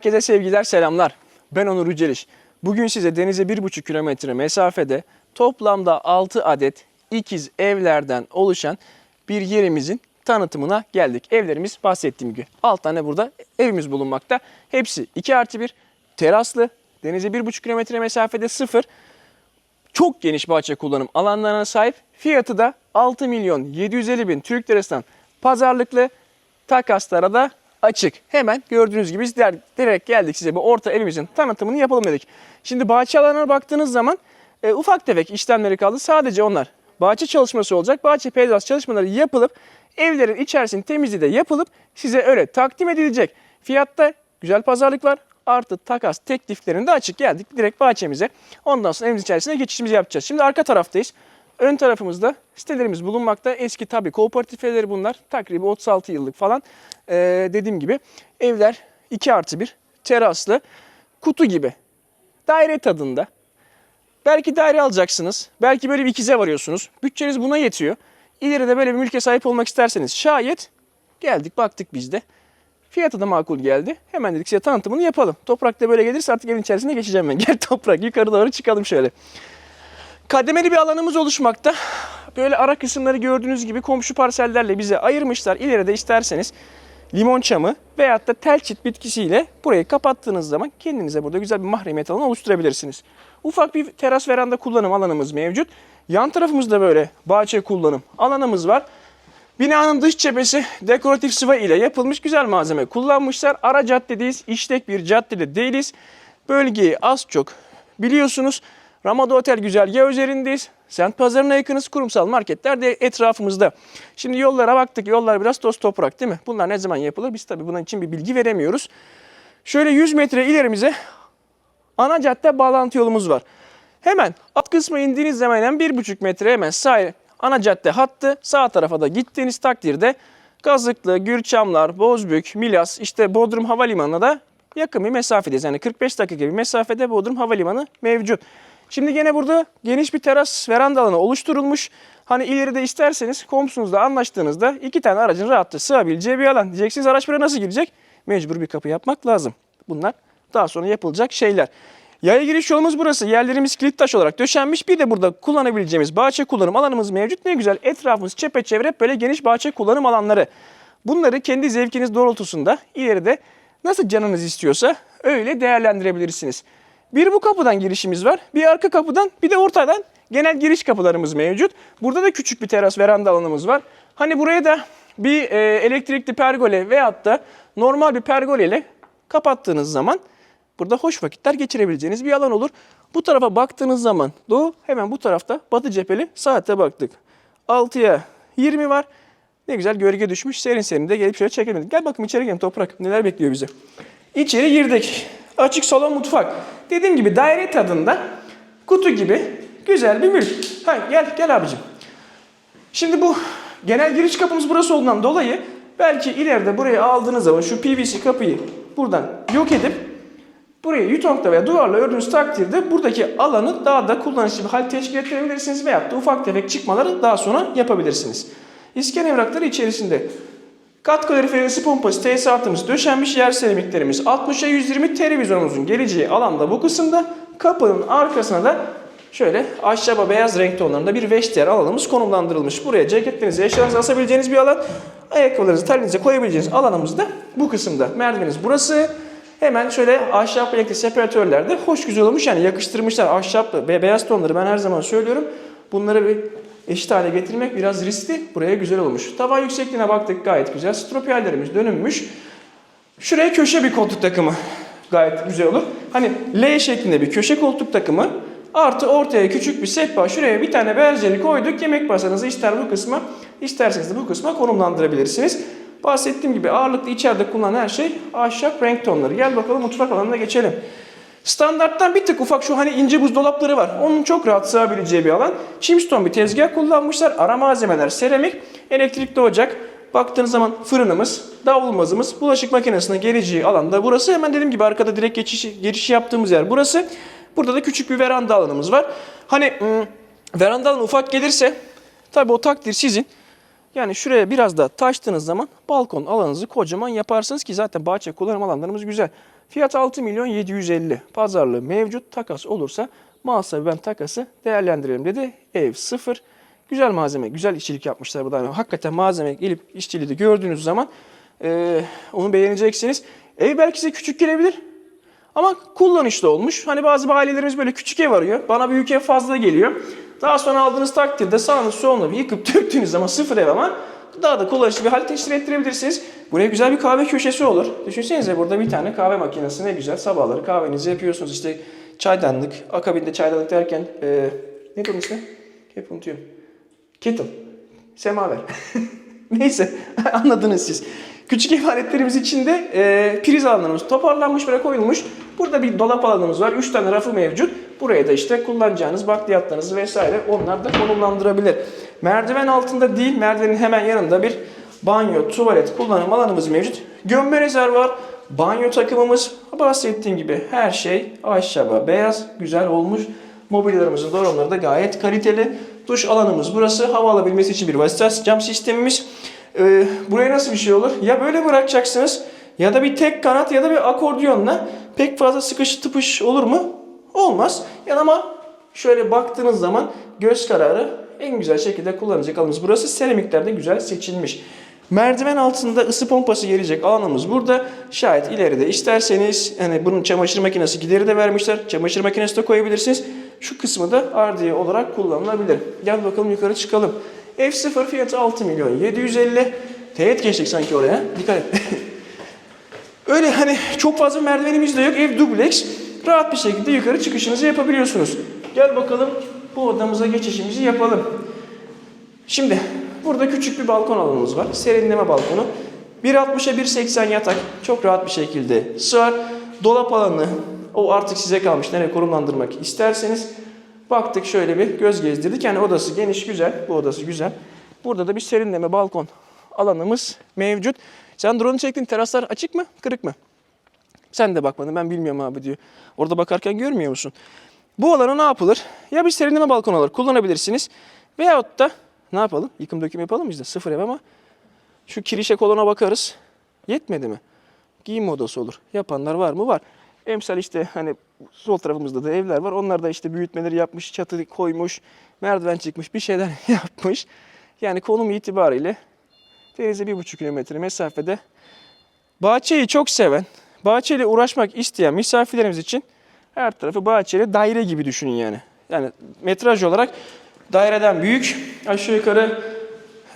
Herkese sevgiler, selamlar. Ben Onur Yüceliş. Bugün size denize 1,5 kilometre mesafede toplamda 6 adet ikiz evlerden oluşan bir yerimizin tanıtımına geldik. Evlerimiz bahsettiğim gibi 6 tane burada evimiz bulunmakta. Hepsi 2 artı 1, teraslı, denize 1,5 kilometre mesafede sıfır. Çok geniş bahçe kullanım alanlarına sahip. Fiyatı da 6 milyon 750 bin Türk lirasından pazarlıklı takaslara da açık. Hemen gördüğünüz gibi biz direkt geldik size bu orta evimizin tanıtımını yapalım dedik. Şimdi bahçe alanına baktığınız zaman e, ufak tefek işlemleri kaldı. Sadece onlar bahçe çalışması olacak. Bahçe peyzaj çalışmaları yapılıp evlerin içerisinin temizliği de yapılıp size öyle takdim edilecek. Fiyatta güzel pazarlık var. Artı takas tekliflerinde açık geldik direkt bahçemize. Ondan sonra evimizin içerisine geçişimizi yapacağız. Şimdi arka taraftayız. Ön tarafımızda sitelerimiz bulunmakta. Eski tabii kooperatif evleri bunlar. Takribi 36 yıllık falan. Ee, dediğim gibi evler 2 artı 1 teraslı kutu gibi. Daire tadında. Belki daire alacaksınız. Belki böyle bir ikize varıyorsunuz. Bütçeniz buna yetiyor. İleride böyle bir mülke sahip olmak isterseniz şayet geldik baktık biz de. Fiyatı da makul geldi. Hemen dedik size tanıtımını yapalım. Toprak da böyle gelirse artık evin içerisine geçeceğim ben. Gel toprak yukarı doğru çıkalım şöyle. Kademeli bir alanımız oluşmakta. Böyle ara kısımları gördüğünüz gibi komşu parsellerle bize ayırmışlar. İleride isterseniz limon çamı veyahut da tel çit bitkisiyle burayı kapattığınız zaman kendinize burada güzel bir mahremiyet alanı oluşturabilirsiniz. Ufak bir teras veranda kullanım alanımız mevcut. Yan tarafımızda böyle bahçe kullanım alanımız var. Binanın dış cephesi dekoratif sıva ile yapılmış güzel malzeme kullanmışlar. Ara caddedeyiz, işlek bir caddede değiliz. Bölgeyi az çok biliyorsunuz. Ramada Otel güzergahı üzerindeyiz. Semt pazarına yakınız. Kurumsal marketler de etrafımızda. Şimdi yollara baktık. Yollar biraz toz toprak değil mi? Bunlar ne zaman yapılır? Biz tabii bunun için bir bilgi veremiyoruz. Şöyle 100 metre ilerimize ana cadde bağlantı yolumuz var. Hemen alt kısmı indiğiniz zaman hemen 1,5 metre hemen sağ ana cadde hattı. Sağ tarafa da gittiğiniz takdirde Kazıklı, Gürçamlar, Bozbük, Milas, işte Bodrum Havalimanı'na da yakın bir mesafedeyiz. Yani 45 dakika bir mesafede Bodrum Havalimanı mevcut. Şimdi gene burada geniş bir teras veranda alanı oluşturulmuş. Hani ileride isterseniz komşunuzla anlaştığınızda iki tane aracın rahatça sığabileceği bir alan. Diyeceksiniz araç buraya nasıl girecek? Mecbur bir kapı yapmak lazım. Bunlar daha sonra yapılacak şeyler. Yaya giriş yolumuz burası. Yerlerimiz kilit taş olarak döşenmiş. Bir de burada kullanabileceğimiz bahçe kullanım alanımız mevcut. Ne güzel etrafımız çepeçevre böyle geniş bahçe kullanım alanları. Bunları kendi zevkiniz doğrultusunda ileride nasıl canınız istiyorsa öyle değerlendirebilirsiniz. Bir bu kapıdan girişimiz var. Bir arka kapıdan bir de ortadan genel giriş kapılarımız mevcut. Burada da küçük bir teras veranda alanımız var. Hani buraya da bir e, elektrikli pergole veyahut da normal bir pergole ile kapattığınız zaman burada hoş vakitler geçirebileceğiniz bir alan olur. Bu tarafa baktığınız zaman doğu hemen bu tarafta batı cepheli saate baktık. 6'ya 20 var. Ne güzel gölge düşmüş. Serin serin de gelip şöyle çekemedik. Gel bakayım içeri gelin toprak. Neler bekliyor bizi. İçeri girdik. Açık salon mutfak. Dediğim gibi daire tadında kutu gibi güzel bir mülk. Ha, gel gel abicim. Şimdi bu genel giriş kapımız burası olduğundan dolayı belki ileride burayı aldığınız zaman şu PVC kapıyı buradan yok edip burayı yutonkla veya duvarla ördüğünüz takdirde buradaki alanı daha da kullanışlı bir hal teşkil ettirebilirsiniz veyahut da ufak tefek çıkmaları daha sonra yapabilirsiniz. İskan evrakları içerisinde Kat kaloriferisi pompası tesisatımız döşenmiş yer seramiklerimiz 60'a 120 televizyonumuzun geleceği alanda bu kısımda kapının arkasına da şöyle ahşaba beyaz renk tonlarında bir vestiyer alanımız konumlandırılmış. Buraya ceketlerinizi eşyalarınızı asabileceğiniz bir alan. Ayakkabılarınızı terliğinize koyabileceğiniz alanımız da bu kısımda. Merdiveniniz burası. Hemen şöyle ahşap renkli separatörler de hoş güzel olmuş. Yani yakıştırmışlar ahşap ve beyaz tonları ben her zaman söylüyorum. Bunları bir eşit hale getirmek biraz riskli. Buraya güzel olmuş. Tavan yüksekliğine baktık gayet güzel. Stropiyerlerimiz dönünmüş. Şuraya köşe bir koltuk takımı gayet güzel olur. Hani L şeklinde bir köşe koltuk takımı artı ortaya küçük bir sehpa şuraya bir tane berzeli koyduk. Yemek masanızı ister bu kısma isterseniz de bu kısma konumlandırabilirsiniz. Bahsettiğim gibi ağırlıklı içeride kullanılan her şey ahşap renk tonları. Gel bakalım mutfak alanına geçelim. Standarttan bir tık ufak şu hani ince buzdolapları var. Onun çok rahat sığabileceği bir alan. Chimstone bir tezgah kullanmışlar. Ara malzemeler seramik, elektrikli ocak. Baktığınız zaman fırınımız, davulmazımız, bulaşık makinesine geleceği alanda burası. Hemen dediğim gibi arkada direkt geçiş, giriş yaptığımız yer burası. Burada da küçük bir veranda alanımız var. Hani ım, veranda alanı ufak gelirse tabi o takdir sizin. Yani şuraya biraz da taştığınız zaman balkon alanınızı kocaman yaparsınız ki zaten bahçe kullanım alanlarımız güzel. Fiyat 6 milyon 750. Pazarlığı mevcut. Takas olursa sahibi ben takası değerlendirelim dedi. Ev sıfır. Güzel malzeme, güzel işçilik yapmışlar burada. Yani hakikaten malzeme gelip işçiliği de gördüğünüz zaman eee, onu beğeneceksiniz. Ev belki size küçük gelebilir. Ama kullanışlı olmuş. Hani bazı ailelerimiz böyle küçük ev arıyor. Bana büyük ev fazla geliyor. Daha sonra aldığınız takdirde sağını solunu bir yıkıp döktüğünüz zaman sıfır ev ama daha da kullanışlı bir hal teşkil ettirebilirsiniz. Buraya güzel bir kahve köşesi olur. Düşünsenize burada bir tane kahve makinesi ne güzel. Sabahları kahvenizi yapıyorsunuz. İşte çaydanlık, akabinde çaydanlık derken e, ne onun? Hep unutuyorum. Kettle. Semaver. Neyse anladınız siz. Küçük ev aletlerimiz içinde e, priz alanlarımız toparlanmış böyle koyulmuş. Burada bir dolap alanımız var. 3 tane rafı mevcut. Buraya da işte kullanacağınız bakliyatlarınızı vesaire onlar da konumlandırabilir. Merdiven altında değil, merdivenin hemen yanında bir banyo, tuvalet kullanım alanımız mevcut. Gömme rezervuar, banyo takımımız. Bahsettiğim gibi her şey ahşaba beyaz, güzel olmuş. Mobilyalarımızın donanımları da gayet kaliteli. Duş alanımız burası. Hava alabilmesi için bir vasıta cam sistemimiz. Ee, buraya nasıl bir şey olur? Ya böyle bırakacaksınız ya da bir tek kanat ya da bir akordiyonla pek fazla sıkış tıpış olur mu? Olmaz. Ya ama şöyle baktığınız zaman göz kararı en güzel şekilde kullanacak alanımız burası. Seramikler de güzel seçilmiş. Merdiven altında ısı pompası gelecek alanımız burada. Şayet ileride isterseniz hani bunun çamaşır makinesi gideri de vermişler. Çamaşır makinesi de koyabilirsiniz. Şu kısmı da ardiye olarak kullanılabilir. Gel bakalım yukarı çıkalım. F0 fiyatı 6 milyon 750. Teğet geçtik sanki oraya. Dikkat et. Öyle hani çok fazla merdivenimiz de yok. Ev dubleks. Rahat bir şekilde yukarı çıkışınızı yapabiliyorsunuz. Gel bakalım bu odamıza geçişimizi yapalım. Şimdi burada küçük bir balkon alanımız var. Serinleme balkonu. 1.60'a 1.80 yatak. Çok rahat bir şekilde sığar. Dolap alanı o artık size kalmış. Nereye konumlandırmak isterseniz. Baktık şöyle bir göz gezdirdik. Yani odası geniş güzel. Bu odası güzel. Burada da bir serinleme balkon alanımız mevcut. Sen drone'u çektin. Teraslar açık mı? Kırık mı? Sen de bakmadın. Ben bilmiyorum abi diyor. Orada bakarken görmüyor musun? Bu alana ne yapılır? Ya bir serinleme balkonu olur. Kullanabilirsiniz. Veyahut da ne yapalım? Yıkım döküm yapalım mı işte? Sıfır ev ama şu kirişe kolona bakarız. Yetmedi mi? Giyinme odası olur. Yapanlar var mı? Var. Emsal işte hani sol tarafımızda da evler var. Onlar da işte büyütmeleri yapmış, çatı koymuş, merdiven çıkmış, bir şeyler yapmış. Yani konum itibariyle denize bir buçuk kilometre mesafede bahçeyi çok seven, bahçeyle uğraşmak isteyen misafirlerimiz için her tarafı bahçeli daire gibi düşünün yani. Yani metraj olarak daireden büyük, aşağı yukarı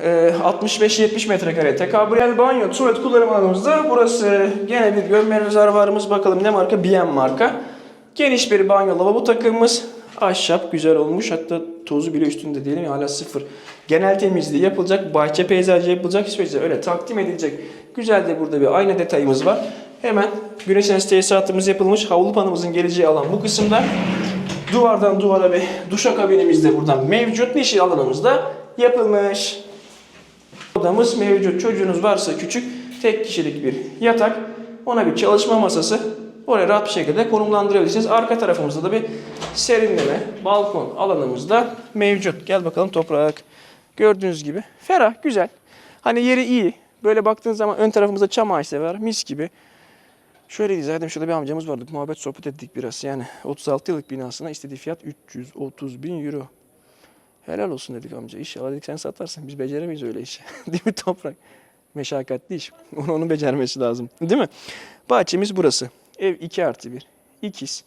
e, 65-70 metrekare tekabül. Yani banyo, tuvalet kullanım alanımızda burası gene bir gömme rezervuarımız. Bakalım ne marka? BM marka. Geniş bir banyo lavabo takımımız. Ahşap güzel olmuş. Hatta tozu bile üstünde diyelim ya hala sıfır. Genel temizliği yapılacak. Bahçe peyzajı yapılacak. Sürece öyle takdim edilecek. Güzel de burada bir ayna detayımız var. Hemen güneş enerjisi tesisatımız yapılmış. Havlu panımızın geleceği alan bu kısımda. Duvardan duvara bir duşakabinimiz de buradan mevcut. Nişi alanımızda yapılmış. Odamız mevcut. Çocuğunuz varsa küçük tek kişilik bir yatak. Ona bir çalışma masası. Oraya rahat bir şekilde konumlandırabilirsiniz. Arka tarafımızda da bir serinleme, balkon alanımız da mevcut. Gel bakalım toprak. Gördüğünüz gibi ferah, güzel. Hani yeri iyi. Böyle baktığınız zaman ön tarafımızda çam ağaçları var. Mis gibi. Şöyle zaten şurada bir amcamız vardı. Muhabbet sohbet ettik biraz. Yani 36 yıllık binasına istediği fiyat 330 bin euro. Helal olsun dedik amca. İnşallah dedik sen satarsın. Biz beceremeyiz öyle işi. Değil mi toprak? Meşakkatli iş. Onu onun becermesi lazım. Değil mi? Bahçemiz burası. Ev 2 artı 1. İkiz.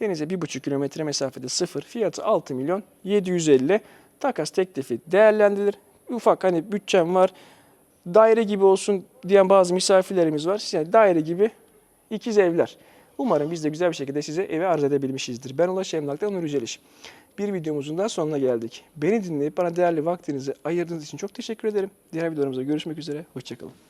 Denize 1,5 kilometre mesafede sıfır. Fiyatı 6 milyon 750. Takas teklifi değerlendirilir. Ufak hani bütçem var. Daire gibi olsun diyen bazı misafirlerimiz var. Yani daire gibi ikiz evler. Umarım biz de güzel bir şekilde size evi arz edebilmişizdir. Ben Ulaş Emlak'tan Onur Yüceliş. Bir videomuzun daha sonuna geldik. Beni dinleyip bana değerli vaktinizi ayırdığınız için çok teşekkür ederim. Diğer videolarımızda görüşmek üzere. Hoşçakalın.